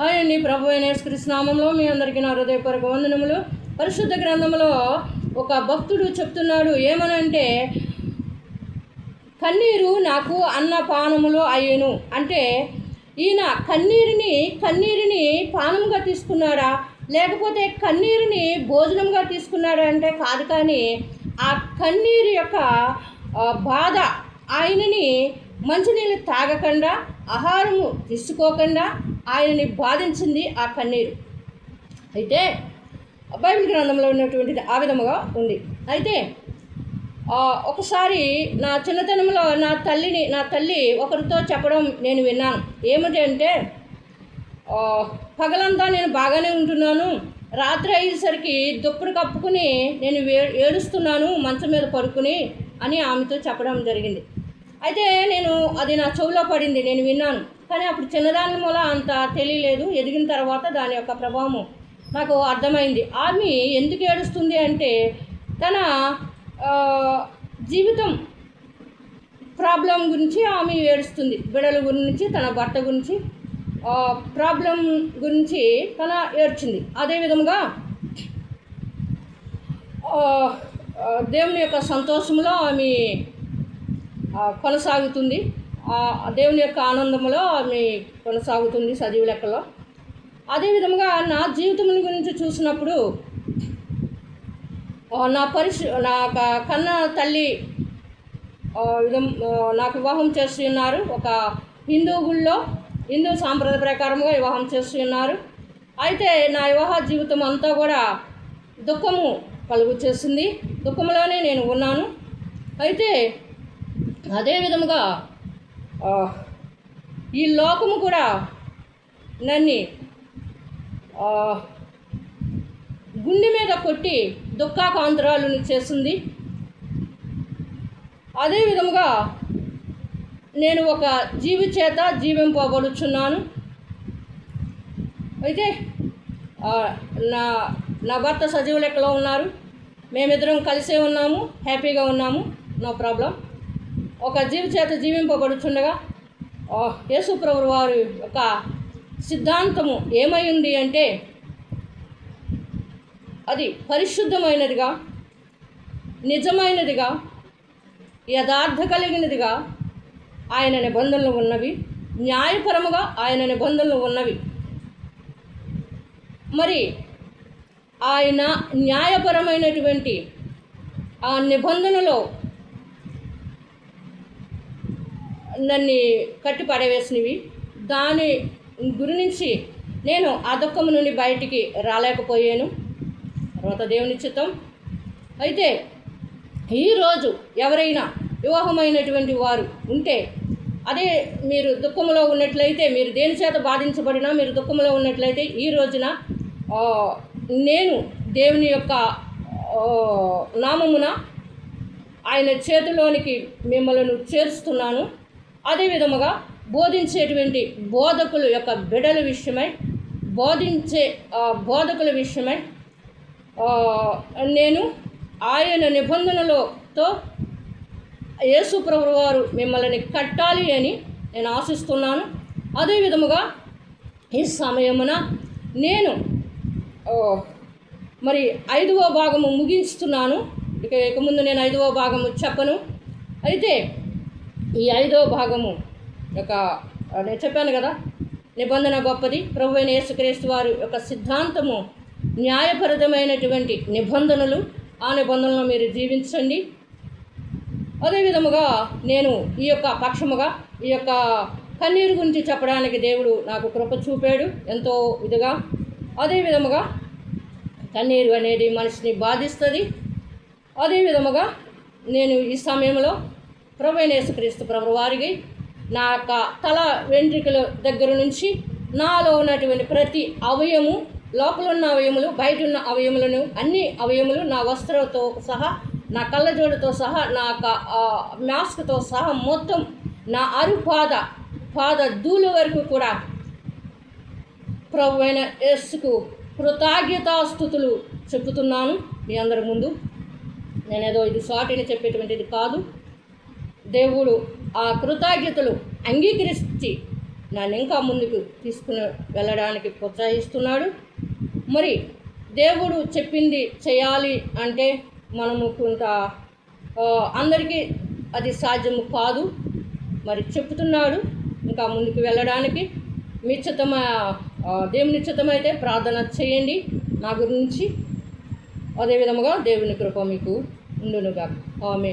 Hi అండి. ప్రభు అయిన మీ అందరికీ నా హృదయపూర్వక వందనములు. పరిశుద్ధ గ్రంథంలో ఒక భక్తుడు చెప్తున్నాడు ఏమనంటే కన్నీరు నాకు అన్నపానములు అయ్యేను. అంటే ఈయన కన్నీరుని కన్నీరుని పానముగా తీసుకున్నాడా? లేకపోతే కన్నీరుని భోజనంగా తీసుకున్నాడా అంటే కాదు కానీ ఆ కన్నీరు యొక్క బాధ ఆయనని మంచినీళ్ళు తాగకుండా ఆహారము తీసుకోకుండా ఆయనని బాధించింది ఆ కన్నీరు. అయితే బైబిల్ గ్రంథంలో ఉన్నటువంటిది ఆ విధముగా ఉంది. అయితే ఒకసారి నా చిన్నతనంలో నా తల్లిని నా తల్లి ఒకరితో చెప్పడం నేను విన్నాను. ఏమిటంటే అంటే పగలంతా నేను బాగానే ఉంటున్నాను. రాత్రి అయ్యేసరికి దుప్పటి కప్పుకుని నేను వే ఏడుస్తున్నాను మంచం మీద పడుకుని అని ఆమెతో చెప్పడం జరిగింది. అయితే నేను అది నా చెవిలో పడింది నేను విన్నాను. కానీ అప్పుడు చిన్నదాని మూల అంత తెలియలేదు. ఎదిగిన తర్వాత దాని యొక్క ప్రభావం నాకు అర్థమైంది. ఆమె ఎందుకు ఏడుస్తుంది అంటే తన జీవితం ప్రాబ్లం గురించి ఆమె ఏడుస్తుంది. బిడల గురించి తన భర్త గురించి ప్రాబ్లం గురించి తన ఏడ్చింది. అదేవిధంగా దేవుని యొక్క సంతోషంలో ఆమె కొనసాగుతుంది. దేవుని యొక్క ఆనందంలో మీ కొనసాగుతుంది సజీవ లెక్కలో. అదేవిధంగా నా జీవితం గురించి చూసినప్పుడు నా పరిశు నా కన్న తల్లి విధం నాకు వివాహం చేస్తూ ఉన్నారు. ఒక హిందూ గుళ్ళో హిందూ సాంప్రదాయ ప్రకారంగా వివాహం చేస్తూ ఉన్నారు. అయితే నా వివాహ జీవితం అంతా కూడా దుఃఖము కలుగు చేసింది. దుఃఖంలోనే నేను ఉన్నాను. అయితే అదే విధముగా ఈ లోకము కూడా నన్ను గుండె మీద కొట్టి దుఃఖాకాంతరాలను చేస్తుంది. అదే విధముగా నేను ఒక జీవి చేత జీవింపబడుచున్నాను. అయితే నా నా భర్త సజీవ లెక్కలో ఉన్నారు. మేమిద్దరం కలిసే ఉన్నాము హ్యాపీగా ఉన్నాము. No problem. ఒక జీవి చేత జీవింపబడుచుండగా యేసుప్రభు వారి యొక్క సిద్ధాంతము ఏమైంది అంటే అది పరిశుద్ధమైనదిగా నిజమైనదిగా యథార్థ కలిగినదిగా ఆయన నిబంధనలు ఉన్నవి న్యాయపరముగా ఆయన నిబంధనలు ఉన్నవి. మరి ఆయన న్యాయపరమైనటువంటి ఆ నిబంధనలో నన్ను కట్టి పడవేసినవి. దాని గురించి నేను ఆ నుండి బయటికి రాలేకపోయాను. తర్వాత దేవుని చిత్తం. అయితే ఈరోజు ఎవరైనా వివాహమైనటువంటి వారు ఉంటే అదే మీరు దుఃఖంలో ఉన్నట్లయితే మీరు దేని చేత బాధించబడినా మీరు దుఃఖంలో ఉన్నట్లయితే ఈ రోజున నేను దేవుని యొక్క నామమున ఆయన చేతిలోనికి మిమ్మల్ని చేరుస్తున్నాను. అదే విధముగా బోధించేటువంటి బోధకుల యొక్క బిడల విషయమై బోధించే బోధకుల విషయమై నేను ఆయన నిబంధనలతో యేసు ప్రభు వారు మిమ్మల్ని కట్టాలి అని నేను ఆశిస్తున్నాను. అదే విధముగా ఈ సమయమున నేను మరి ఐదవ భాగము ముగించుతున్నాను. ఇక ఇక ముందు నేను ఐదవ భాగము చెప్పను. అయితే ఈ ఐదో భాగము యొక్క నేను చెప్పాను కదా నిబంధన గొప్పది. ప్రభు అయిన యేసుక్రీస్తు వారి యొక్క సిద్ధాంతము న్యాయపరితమైనటువంటి నిబంధనలు. ఆ నిబంధనలు మీరు జీవించండి. అదే విధముగా నేను ఈ యొక్క పక్షముగా ఈ యొక్క కన్నీరు గురించి చెప్పడానికి దేవుడు నాకు కృప చూపాడు ఎంతో ఇదిగా. అదేవిధముగా కన్నీరు అనేది మనిషిని బాధిస్తుంది. అదే విధముగా నేను ఈ సమయంలో ప్రభైన యేసుక్రీస్తు ప్రభు వారికి నా యొక్క తల వెంట్రికల దగ్గర నుంచి నాలో ఉన్నటువంటి ప్రతి అవయము లోపల ఉన్న అవయములు బయట ఉన్న అవయములను అన్ని అవయములు నా వస్త్రంతో సహా నా కళ్ళజోడుతో సహా నా యొక్క మాస్క్తో సహా మొత్తం నా అరుపాద పాద ధూళి వరకు కూడా ప్రభు అయిన ఎస్సుకు కృతజ్ఞతాస్థుతులు చెప్పుతున్నాను మీ అందరి ముందు. నేనేదో ఇది సాటిని చెప్పేటువంటిది కాదు. దేవుడు ఆ కృతజ్ఞతలు అంగీకరించి నన్ను ఇంకా ముందుకు తీసుకుని వెళ్ళడానికి ప్రోత్సహిస్తున్నాడు. మరి దేవుడు చెప్పింది చేయాలి అంటే మనము కొంత అందరికీ అది సాధ్యము కాదు. మరి చెప్తున్నాడు ఇంకా ముందుకు వెళ్ళడానికి. మీ చిత్తమ దేవుని చిత్తమైతే ప్రార్థన చేయండి నా గురించి. అదేవిధముగా దేవుని కృప మీకు ఉండునుగా ఆమె